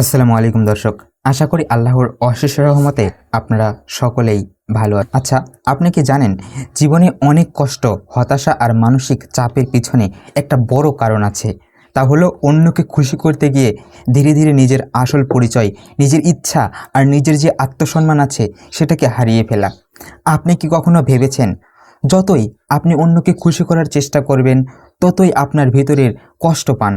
আসসালামু আলাইকুম দর্শক। আশা করি আল্লাহর অশেষ রহমতে আপনারা সকলেই ভালো। আচ্ছা আপনি কি জানেন, জীবনে অনেক কষ্ট, হতাশা আর মানসিক চাপের পিছনে একটা বড় কারণ আছে। তা হলো অন্যকে খুশি করতে গিয়ে ধীরে ধীরে নিজের আসল পরিচয়, নিজের ইচ্ছা আর নিজের যে আত্মসম্মান আছে, সেটাকে হারিয়ে ফেলা। আপনি কি কখনো ভেবেছেন, যতই আপনি অন্যকে খুশি করার চেষ্টা করবেন, ততই আপনার ভিতরের কষ্ট পান?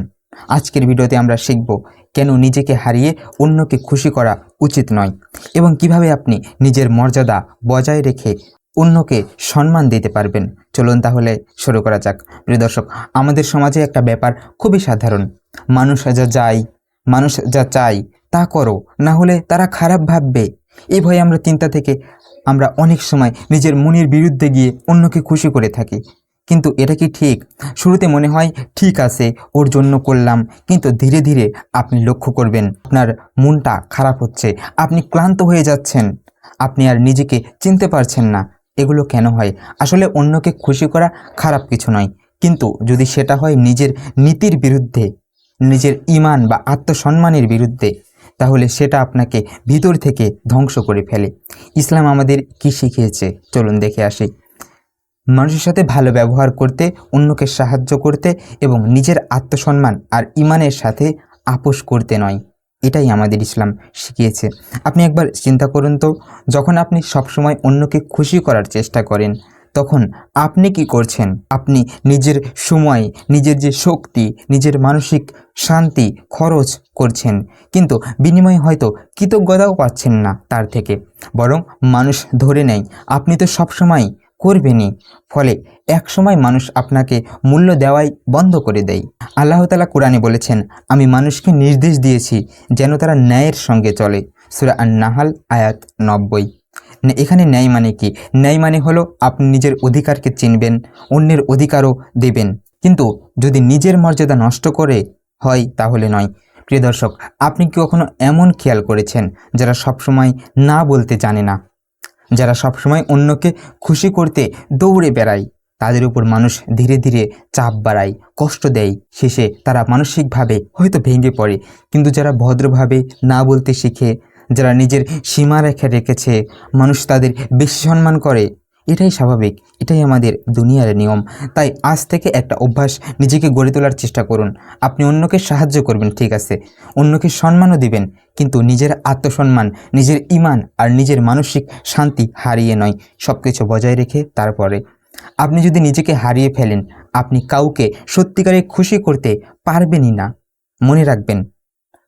আজকের ভিডিওতে আমরা শিখব কেন নিজেকে হারিয়ে অন্যকে খুশি করা উচিত নয় এবং কীভাবে আপনি নিজের মর্যাদা বজায় রেখে অন্যকে সম্মান দিতে পারবেন। চলুন তাহলে শুরু করা যাক। প্রিয় দর্শক, আমাদের সমাজে একটা ব্যাপার খুবই সাধারণ। মানুষ যা যায় মানুষ যা চায়, তা করো, না হলে তারা খারাপ ভাববে। এই ভয়ে আমরা চিন্তা থেকে আমরা অনেক সময় নিজের মনের বিরুদ্ধে গিয়ে অন্যকে খুশি করে থাকি। কিন্তু এটা কি ঠিক? শুরুতে মনে হয়, ঠিক আছে, ওর জন্য করলাম। কিন্তু ধীরে ধীরে আপনি লক্ষ্য করবেন, আপনার মনটা খারাপ হচ্ছে, আপনি ক্লান্ত হয়ে যাচ্ছেন। আপনি আর নিজেকে চিনতে পারছেন না, এগুলো কেন হয়? আসলে অন্যকে খুশি করা খারাপ কিছু নয়। কিন্তু যদি সেটা হয় নিজের নীতির বিরুদ্ধে, নিজের ইমান বা আত্মসম্মানের বিরুদ্ধে, তাহলে সেটা আপনাকে ভিতর থেকে ধ্বংস করে ফেলে। ইসলাম আমাদের কি শিখিয়েছে? চলুন দেখে আসি। মানুষের সাথে ভালো ব্যবহার করতে, অন্যকে সাহায্য করতে এবং নিজের আত্মসম্মান আর ইমানের সাথে আপোষ করতে নয়। এটাই আমাদের ইসলাম শিখিয়েছে। আপনি একবার চিন্তা করুন তো, যখন আপনি সবসময় অন্যকে খুশি করার চেষ্টা করেন, তখন আপনি কি করছেন? আপনি নিজের সময়, নিজের যে শক্তি, নিজের মানসিক শান্তি খরচ করছেন, কিন্তু বিনিময়ে হয়তো কৃতজ্ঞতাও পাচ্ছেন না তার থেকে। বরং মানুষ ধরে নেয়, আপনি তো সবসময় করবেনই। ফলে একসময় মানুষ আপনাকে মূল্য দেওয়াই বন্ধ করে দেয়। আল্লাহ তালা কোরআনে বলেছেন, আমি মানুষকে নির্দেশ দিয়েছি যেন তারা ন্যায়ের সঙ্গে চলে। সুরা আন নাহাল আয়াত নব্বই। এখানে ন্যায় মানে কি? ন্যায় মানে হলো আপনি নিজের অধিকারকে চিনবেন, অন্যের অধিকারও দেবেন। কিন্তু যদি নিজের মর্যাদা নষ্ট করে হয়, তাহলে নয়। প্রিয় দর্শক, আপনি কি কখনো এমন খেয়াল করেছেন যারা সবসময় না বলতে জানে না? যারা সবসময় অন্যকে খুশি করতে দৌড়ে বেড়ায়, তাদের উপর মানুষ ধীরে ধীরে চাপ বাড়ায়, কষ্ট দেয়। শেষে তারা মানসিকভাবে হয়তো ভেঙে পড়ে। কিন্তু যারা ভদ্রভাবে না বলতে শিখে, যারা নিজের সীমা রেখা রেখেছে, মানুষ তাদের বেশি সম্মান করে। এটাই স্বাভাবিক, এটাই আমাদের দুনিয়ার নিয়ম। তাই আজ থেকে একটা অভ্যাস নিজেকে গড়ে তোলার চেষ্টা করুন। আপনি অন্যকে সাহায্য করবেন, ঠিক আছে। অন্যকে সম্মানও দিবেন, কিন্তু নিজের আত্মসম্মান, নিজের ইমান আর নিজের মানসিক শান্তি হারিয়ে নয়। সব কিছু বজায় রেখে তারপরে। আপনি যদি নিজেকে হারিয়ে ফেলেন, আপনি কাউকে সত্যিকারে খুশি করতে পারবেনই না। মনে রাখবেন,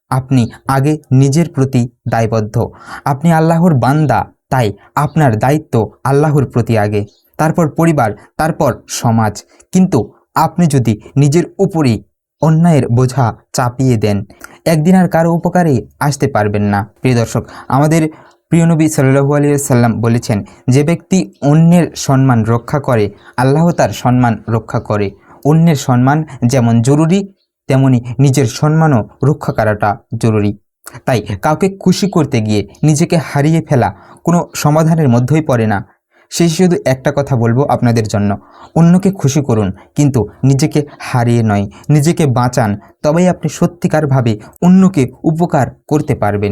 আপনি আগে নিজের প্রতি দায়বদ্ধ। আপনি আল্লাহর বান্দা তাই আপনার দায়িত্ব আল্লাহর প্রতি আগে, তারপর পরিবার, তারপর সমাজ। কিন্তু আপনি যদি নিজের উপরেই অন্যায়ের বোঝা চাপিয়ে দেন, একদিন আর কারও উপকারে আসতে পারবেন না। প্রিয় দর্শক, আমাদের প্রিয় নবী সাল্লাহু সাল্লাম বলেছেন, যে ব্যক্তি অন্যের সম্মান রক্ষা করে, আল্লাহ তার সম্মান রক্ষা করে। অন্যের সম্মান যেমন জরুরি, তেমনি নিজের সম্মানও রক্ষা করাটা জরুরি। তাই কাউকে খুশি করতে গিয়ে নিজেকে হারিয়ে ফেলা কোনো সমাধানের মধ্যেই পড়ে না। সেই শুধু একটা কথা বলব আপনাদের জন্য। অন্যকে খুশি করুন, কিন্তু নিজেকে হারিয়ে নয়, নিজেকে বাঁচান। তবেই আপনি সত্যিকারভাবে অন্যকে উপকার করতে পারবেন।